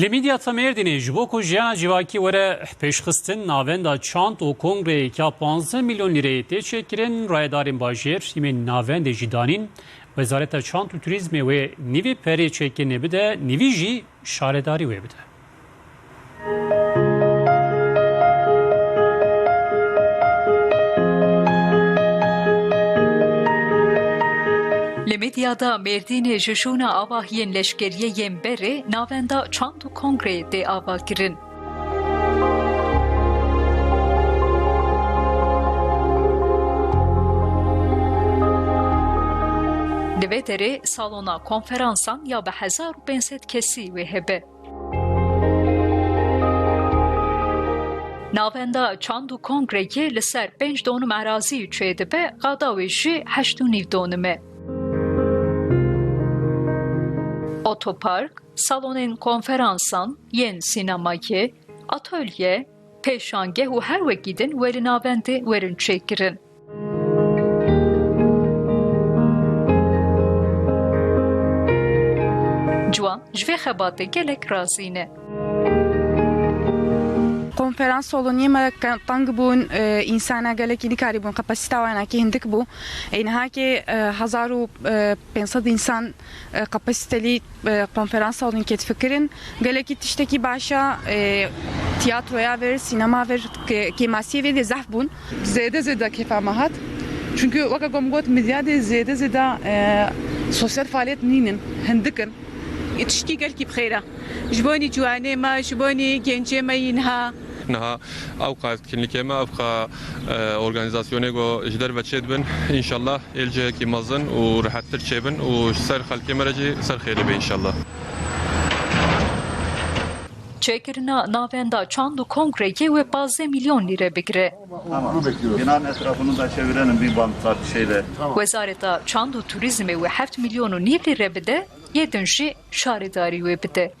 Li Midyata Mêrdînê ji bo ku jiyana civakî were pêşxistin navenda çand û kongreyeka 15 milyon lirayê tê çêkirin rayedarên bajêr hîmên navendê jî danîn Wezareta Çand û Turizmê wê nîvê perê çêkirinê bide nîvî jî şaredarî wê bide. Li Midyada Mêrdînê ji şûna avahiyên leşkeriyeyên berê navenda çand û kongreyê tê avakirin. Derê salona konferansan ya bi hezar û pênset kesî wê hebe. Navenda çand û kongreyê li ser pênc donum erazî çêdibe, qada wê jî heşt û nîv Otopark, salonên konferansan, yên sinemayê, atölye, pêşangeh û her wekî din werî navendê werin çêkirin. Ciwan ji vê xebatê gelek razî ne konferans salonu me tang bûn insana gelekî dikarî bûn kapasîta wanakî hindik bû ênihakê hezar û pênsed însan kapasîtelî konferans salonê ket fikirin gelekî tiştekî başa tiyatroya ver sinema ver kêmasiyê vê de zehf bûn زێدە زێدا کێفامە هات چونکە وەکە گۆم گوت میدیادێ زێدە زێدا سۆسیال فعالێت نینن هەندکن تشتی گەلکی بخێرە ji بۆنی جوانێمە ji بۆنی گەنجێمە یینها نها او قاعد كلينيكيما ابقى اورغانيزاسيوني جو جدر بتشد بن ان شاء الله الجا كي مزن ورحت ترشبن وسر خلكي مرجي سر خير ان شاء الله Çêkirina navenda çand û kongreyê wê 15 milyon lîre bigire. Binanın etrafını da çevirelim bir bantlar şeyle. Wezareta Çand û Turizmê wê 7 milyon û nîv lîre bide, yê din jî şaredarî wê bide.